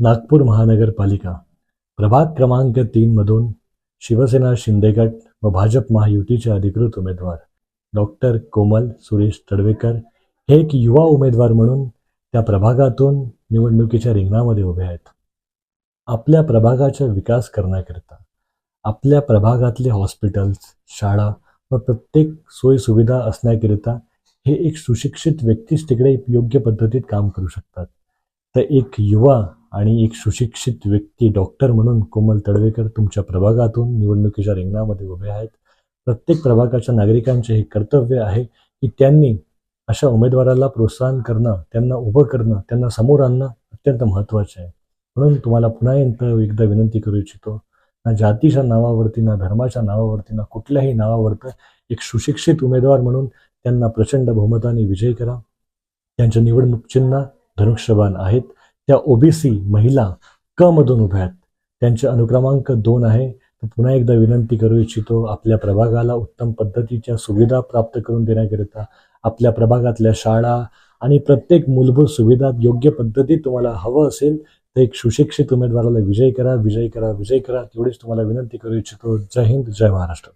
नागपूर महानगरपालिका. प्रभाग क्रमांक तीनमधून शिवसेना शिंदेगट व भाजप महायुतीचे अधिकृत उमेदवार. डॉक्टर कोमल सुरेश तडवेकर हे एक युवा उमेदवार म्हणून त्या प्रभागातून निवडणुकीच्या रिंगणामध्ये उभे आहेत. आपल्या प्रभागाचा विकास करण्याकरिता आपल्या प्रभागातले हॉस्पिटल्स शाळा व प्रत्येक सोयीसुविधा असण्याकरिता हे एक सुशिक्षित व्यक्तीच तिकडे योग्य पद्धतीत काम करू शकतात. तर एक युवा आणि एक सुशिक्षित व्यक्ती डॉक्टर म्हणून कोमल तडवेकर तुमच्या प्रभागातून निवडणुकीच्या रिंगणामध्ये उभे आहेत. प्रत्येक प्रभागाच्या नागरिकांचे हे कर्तव्य आहे की त्यांनी अशा उमेदवाराला प्रोत्साहन करणं त्यांना उभं करणं त्यांना समोर आणणं अत्यंत महत्त्वाचे आहे. म्हणून तुम्हाला पुन्हा एकदा एकदा विनंती करू इच्छितो ना जातीच्या नावावरती ना धर्माच्या नावावरती ना कुठल्याही नावावरती एक सुशिक्षित उमेदवार म्हणून त्यांना प्रचंड बहुमताने विजय करा. त्यांच्या निवडणूक चिन्ह धनुष्यबाण आहेत. त्या ओबीसी महिला क मधून उभ्या आहेत. त्यांचे अनुक्रमांक दोन आहे. तर पुन्हा एकदा विनंती करू इच्छितो आपल्या प्रभागाला उत्तम पद्धतीच्या सुविधा प्राप्त करून देण्याकरिता आपल्या प्रभागातल्या शाळा आणि प्रत्येक मूलभूत सुविधा योग्य पद्धतीत तुम्हाला हवं असेल तर एक सुशिक्षित उमेदवाराला विजय करा विजय करा विजय करा तेवढीच तुम्हाला विनंती करू इच्छितो. जय हिंद जय महाराष्ट्र.